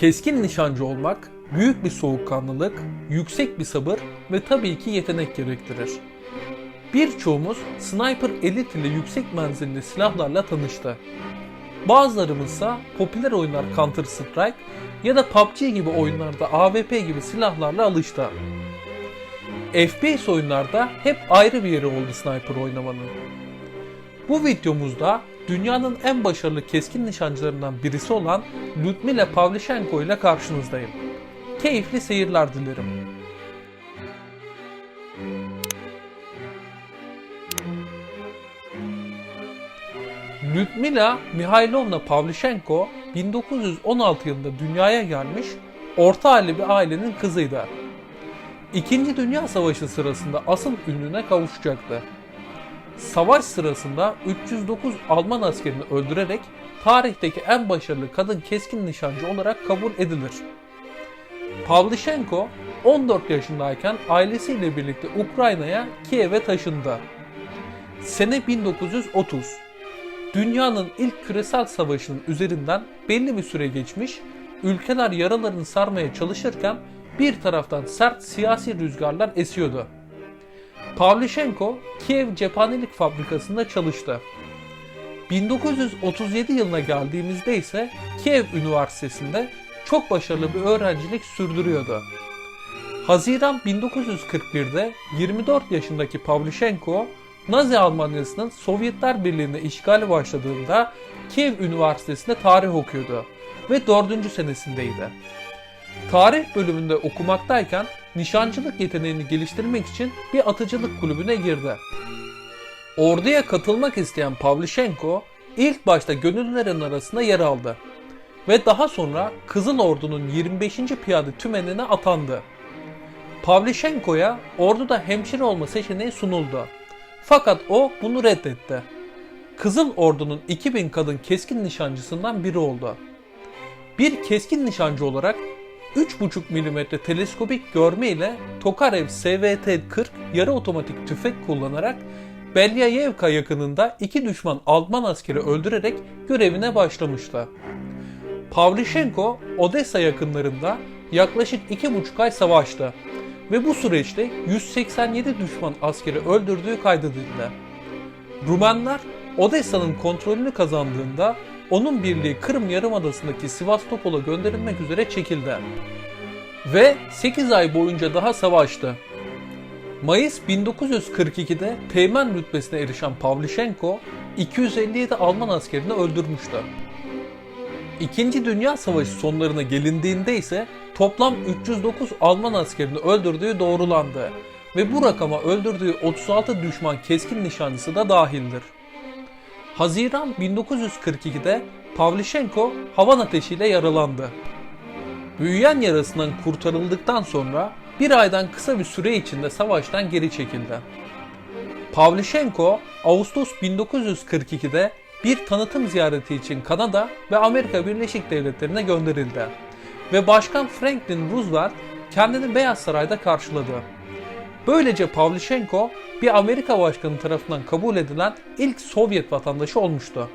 Keskin nişancı olmak, büyük bir soğukkanlılık, yüksek bir sabır ve tabii ki yetenek gerektirir. Birçoğumuz sniper elit ile yüksek menzilli silahlarla tanıştı. Bazılarımızsa popüler oyunlar Counter Strike ya da PUBG gibi oyunlarda AWP gibi silahlarla alıştı. FPS oyunlarda hep ayrı bir yeri oldu sniper oynamanın. Bu videomuzda dünyanın en başarılı keskin nişancılarından birisi olan Ludmila Pavlichenko ile karşınızdayım. Keyifli seyirler dilerim. Ludmila Mihailovna Pavlichenko 1916 yılında dünyaya gelmiş, orta halli bir ailenin kızıydı. İkinci Dünya Savaşı sırasında asıl ününe kavuşacaktı. Savaş sırasında 309 Alman askerini öldürerek tarihteki en başarılı kadın keskin nişancı olarak kabul edilir. Pavlichenko 14 yaşındayken ailesiyle birlikte Ukrayna'ya Kiev'e taşındı. Sene 1930. Dünyanın ilk küresel savaşının üzerinden belli bir süre geçmiş, ülkeler yaralarını sarmaya çalışırken bir taraftan sert siyasi rüzgarlar esiyordu. Pavlichenko Kiev cephanelik fabrikasında çalıştı. 1937 yılına geldiğimizde ise Kiev Üniversitesi'nde çok başarılı bir öğrencilik sürdürüyordu. Haziran 1941'de 24 yaşındaki Pavlichenko, Nazi Almanyası'nın Sovyetler Birliği'ne işgali başladığında Kiev Üniversitesi'nde tarih okuyordu ve 4. senesindeydi. Tarih bölümünde okumaktayken nişancılık yeteneğini geliştirmek için bir atıcılık kulübüne girdi. Orduya katılmak isteyen Pavlichenko ilk başta gönüllülerin arasında yer aldı ve daha sonra Kızıl Ordu'nun 25. Piyade Tümeni'ne atandı. Pavlichenko'ya orduda hemşire olma seçeneği sunuldu. Fakat o bunu reddetti. Kızıl Ordu'nun 2000 kadın keskin nişancısından biri oldu. Bir keskin nişancı olarak 3,5 mm teleskopik görme ile Tokarev SVT-40 yarı otomatik tüfek kullanarak Belyayevka yakınında iki düşman Alman askeri öldürerek görevine başlamıştı. Pavlichenko Odessa yakınlarında yaklaşık 2,5 ay savaştı ve bu süreçte 187 düşman askeri öldürdüğü kaydedildi. Rumenler Odessa'nın kontrolünü kazandığında onun birliği Kırım Yarımadası'ndaki Sivastopol'a gönderilmek üzere çekildi. Ve 8 ay boyunca daha savaştı. Mayıs 1942'de teğmen rütbesine erişen Pavlichenko 257 Alman askerini öldürmüştü. İkinci Dünya Savaşı sonlarına gelindiğinde ise toplam 309 Alman askerini öldürdüğü doğrulandı ve bu rakama öldürdüğü 36 düşman keskin nişancısı da dahildir. Haziran 1942'de Pavlichenko havan ateşiyle yaralandı. Büyüyen yarasından kurtarıldıktan sonra bir aydan kısa bir süre içinde savaştan geri çekildi. Pavlichenko Ağustos 1942'de bir tanıtım ziyareti için Kanada ve Amerika Birleşik Devletleri'ne gönderildi ve Başkan Franklin Roosevelt kendini Beyaz Saray'da karşıladı. Böylece Pavlichenko bir Amerika başkanı tarafından kabul edilen ilk Sovyet vatandaşı olmuştu.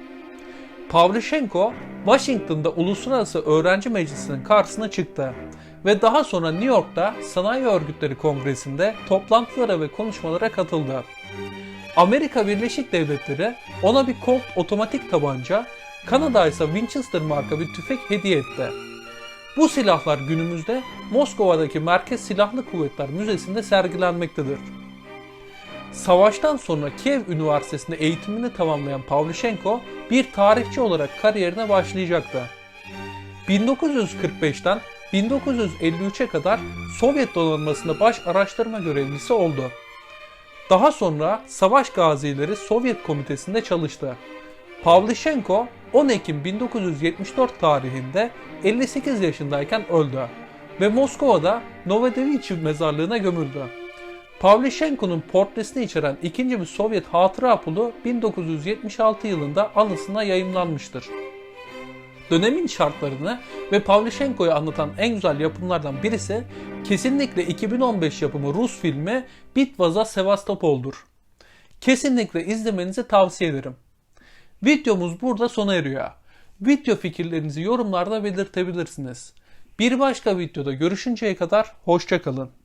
Pavlichenko, Washington'da Uluslararası Öğrenci Meclisi'nin karşısına çıktı ve daha sonra New York'ta Sanayi Örgütleri Kongresi'nde toplantılara ve konuşmalara katıldı. Amerika Birleşik Devletleri ona bir Colt otomatik tabanca, Kanada ise Winchester marka bir tüfek hediye etti. Bu silahlar günümüzde Moskova'daki Merkez Silahlı Kuvvetler Müzesi'nde sergilenmektedir. Savaştan sonra Kiev Üniversitesi'nde eğitimini tamamlayan Pavlichenko bir tarihçi olarak kariyerine başlayacaktı. 1945'ten 1953'e kadar Sovyet donanmasında baş araştırma görevlisi oldu. Daha sonra Savaş Gazileri Sovyet Komitesi'nde çalıştı. Pavlichenko 10 Ekim 1974 tarihinde 58 yaşındayken öldü ve Moskova'da Novodevichy mezarlığına gömüldü. Pavlichenko'nun portresini içeren ikinci bir Sovyet hatıra pulu 1976 yılında anısına yayımlanmıştır. Dönemin şartlarını ve Pavlichenko'yu anlatan en güzel yapımlardan birisi kesinlikle 2015 yapımı Rus filmi Bitvaza Sevastopol'dur. Kesinlikle izlemenizi tavsiye ederim. Videomuz burada sona eriyor. Video fikirlerinizi yorumlarda belirtebilirsiniz. Bir başka videoda görüşünceye kadar hoşçakalın.